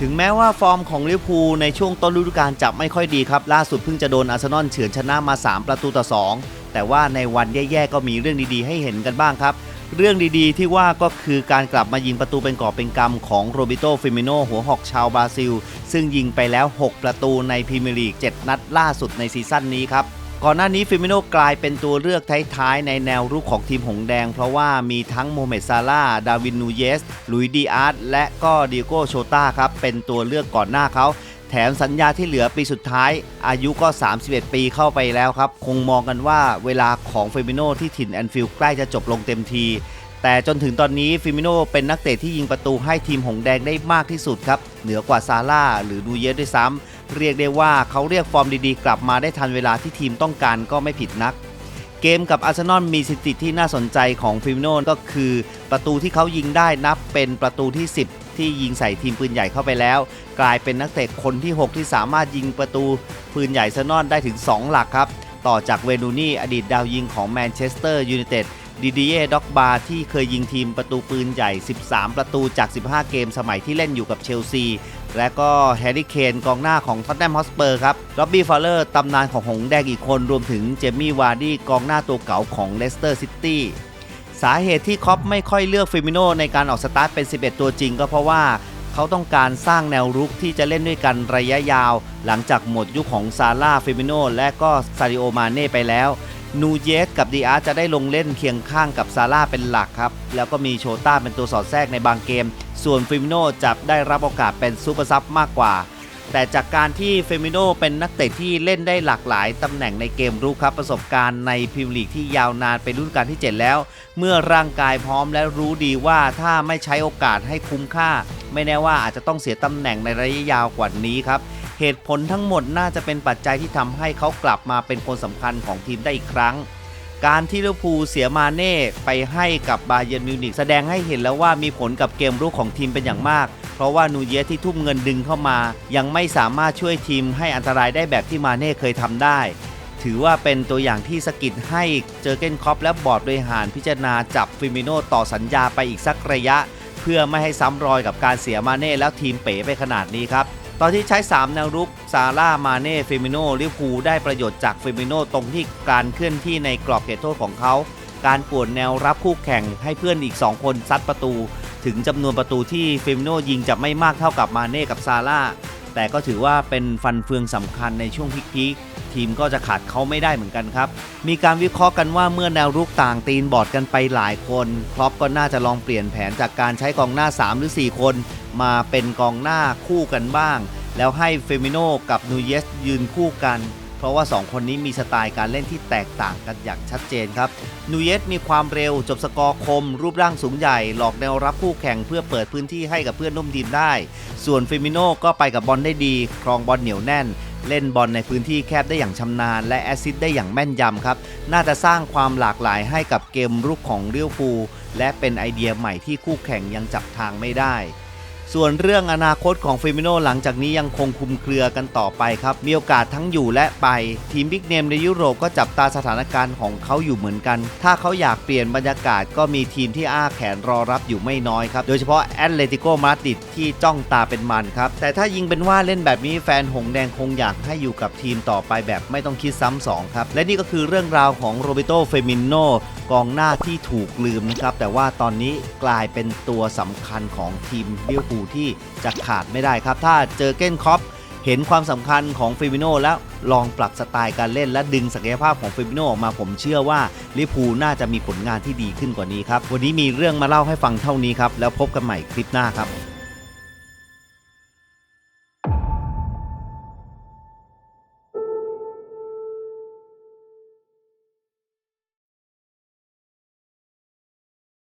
ถึงแม้ว่าฟอร์มของลิเวอร์พูลในช่วงต้นฤดูกาลจะไม่ค่อยดีครับ ล่าสุดเพิ่งจะโดนอาร์เซนอลเฉือนชนะมา 3 ประตูต่อ 2 แต่ว่าในวันแย่ๆก็มีเรื่องดีๆ ให้เห็นกันบ้างครับ เรื่องดีๆ ที่ว่าก็คือการกลับมายิงประตูเป็นกอบเป็นกำของโรบิโตฟิมิโนหัวหอกชาวบราซิล ซึ่งยิงไปแล้ว 6 ประตูในพรีเมียร์ลีก 7 นัดล่าสุดในซีซั่นนี้ครับ ก่อนหน้านี้ฟิมิโนกลายเป็นตัวเลือกท้ายๆ ในแนวรุกของทีมหงแดง เพราะว่ามีทั้งโมเมดซาลาดาวินนูเยส ลุยดีอาร์ตและก็ดิโก้โชตาครับ เป็นตัวเลือกก่อนหน้าเขาแถมสัญญาที่เหลือปีสุดท้าย อายุก็ 31 ปีเข้าไปแล้วครับ คงมองกันว่าเวลาของฟิมิโนที่ถิ่นแอนฟิลด์ใกล้จะจบลงเต็มที แต่จนถึงตอนนี้ฟิมิโนเป็นนักเตะที่ยิงประตูให้ทีมหงแดงได้มากที่สุดครับ เหนือกว่าซาร่าหรือดูเยสด้วยซ้ำเรียกได้ว่าเขาเรียกฟอร์มดีๆ กลับมาได้ทันเวลาที่ทีมต้องการก็ไม่ผิดนัก เกมกับอาร์เซนอลมีสถิติที่น่าสนใจของฟิมิโนก็คือ ประตูที่เขายิงได้นับเป็นประตูที่ 10ที่ยิงใส่ทีมปืนใหญ่เข้าไปแล้ว กลายเป็นนักเตะคนที่ 6 ที่สามารถยิงประตูปืนใหญ่อาร์เซนอลได้ถึง 2 หลักครับ ต่อจากเวนูนี่อดีตดาวยิงของแมนเชสเตอร์ยูไนเต็ด ดิดิเย่ด็อกบาที่เคยยิงทีมประตูปืนใหญ่ 13 ประตูจาก 15 เกมสมัยที่เล่นอยู่กับเชลซี และก็แฮร์รี่เคนกองหน้าของท็อตแนมฮอสเปอร์ครับล็อบบี้ฟาเลอร์ตำนานของหงส์แดงอีกคนรวมถึงเจมี่วาร์ดี้กองหน้าตัวเก่าของเลสเตอร์ซิตี้สาเหตุที่คอปไม่ค่อยเลือกฟิมิโนในการออกสตาร์ทเป็น 11 ตัวจริงก็เพราะว่าเขาต้องการสร้างแนวรุกที่จะเล่นด้วยกันระยะยาว หลังจากหมดยุคของซาร่าฟิมิโนและก็ซาริโอมาเน่ไปแล้ว นูเยสกับดีอาร์จะได้ลงเล่นเคียงข้างกับซาร่าเป็นหลักครับ แล้วก็มีโชต้าเป็นตัวสอดแทรกในบางเกม ส่วนฟิมิโนจะได้รับโอกาสเป็นซูเปอร์ซับมากกว่า แต่จากการที่เฟมิโนเป็นนักเตะที่เล่นได้หลากหลายตำแหน่งในเกมรุกครับประสบการณ์ในพรีเมียร์ลีกที่ยาวนานเป็นรุ่นการที่ 7 แล้ว เมื่อร่างกายพร้อมและรู้ดีว่าถ้าไม่ใช้โอกาสให้คุ้มค่า ไม่แน่ว่าอาจจะต้องเสียตำแหน่งในระยะยาวกว่านี้ครับ เหตุผลทั้งหมดน่าจะเป็นปัจจัยที่ทำให้เขากลับมาเป็นคนสำคัญของทีมได้อีกครั้ง การที่ลิเวอร์พูลเสียมาเน่ไปให้กับบาเยิร์นมิวนิกแสดงให้เห็นแล้วว่ามีผลกับเกมรุกของทีมเป็นอย่างมาก เพราะว่านูเยสที่ทุ่มเงินดึงเข้ามา ยังไม่สามารถช่วยทีมให้อันตรายได้แบบที่มาเน่เคยทำได้ ถือว่าเป็นตัวอย่างที่สะกิดให้เจอเกนคอปและบอร์ดบริหารพิจารณาจับฟิมิโนต่อสัญญาไปอีกสักระยะ เพื่อไม่ให้ซ้ำรอยกับการเสียมาเน่แล้วทีมเป๋ไปขนาดนี้ครับ ตอนที่ใช้ 3 แนวรุกซาร่า มาเน่เฟมิโนลิเวอร์พูได้ประโยชน์จากเฟมิโนตรงที่การเคลื่อนที่ในกรอบเขตโทษของเขา การป่วนแนวรับคู่แข่งให้เพื่อนอีก 2 คนซัดประตู ถึงจำนวนประตูที่เฟมิโนยิงจะไม่มากเท่ากับมาเน่กับซาร่า แต่ก็ถือว่าเป็นฟันเฟืองสำคัญในช่วงพีคๆทีมก็จะขาดเขาไม่ได้เหมือนกันครับ มีการวิเคราะห์กันว่าเมื่อแนวรุกต่างตีนบอดกันไปหลายคน ครอปก็น่าจะลองเปลี่ยนแผนจากการใช้กองหน้า 3 หรือ 4 คน มาเป็นกองหน้าคู่กันบ้าง แล้วให้เฟมิโนกับนูเยสยืนคู่กัน เพราะว่า 2 คนนี้มีสไตล์การเล่นที่แตกต่างกันอย่างชัดเจนครับนูเยสมีความเร็วจบสกอร์คม รูปร่างสูงใหญ่ หลอกแนวรับคู่แข่งเพื่อเปิดพื้นที่ให้กับเพื่อนร่วมทีมได้ ส่วนเฟมิโนก็ไปกับบอลได้ดี ครองบอลเหนียวแน่นเล่นบอลในพื้นที่แคบได้อย่างชำนาญ และแอซิสได้อย่างแม่นยำครับ น่าจะสร้างความหลากหลายให้กับเกมรุกของเรียวฟูและเป็นไอเดียใหม่ที่คู่แข่งยังจับทางไม่ได้ ส่วนเรื่องอนาคตของเฟมิโนหลังจากนี้ยังคงคุมเครือกันต่อไปครับ มีโอกาสทั้งอยู่และไป ทีมบิ๊กเนมในยุโรปก็จับตาสถานการณ์ของเขาอยู่เหมือนกัน ถ้าเขาอยากเปลี่ยนบรรยากาศก็มีทีมที่อ้าแขนรอรับอยู่ไม่น้อยครับ โดยเฉพาะแอตเลติโกมาดริดที่จ้องตาเป็นมันครับ แต่ถ้ายิงเป็นว่าเล่นแบบนี้แฟนหงแดงคงอยากให้อยู่กับทีมต่อไปแบบไม่ต้องคิดซ้ำสองครับ และนี่ก็คือเรื่องราวของโรเบโตเฟมิโนกองหน้าที่ถูกลืมนะครับแต่ว่าตอนนี้กลายเป็นตัวสำคัญของทีมลิเวูที่จะขาดไม่ได้ครับ ถ้าเจอเก้นคอปเห็นความสำคัญของฟิมิโนแล้วลองปรับสไตล์การเล่นและดึงศักยภาพของฟิมิโนออกมาผมเชื่อว่าลิปูน่าจะมีผลงานที่ดีขึ้นกว่านี้ครับ วันนี้มีเรื่องมาเล่าให้ฟังเท่านี้ครับ แล้วพบกันใหม่คลิปหน้าครับ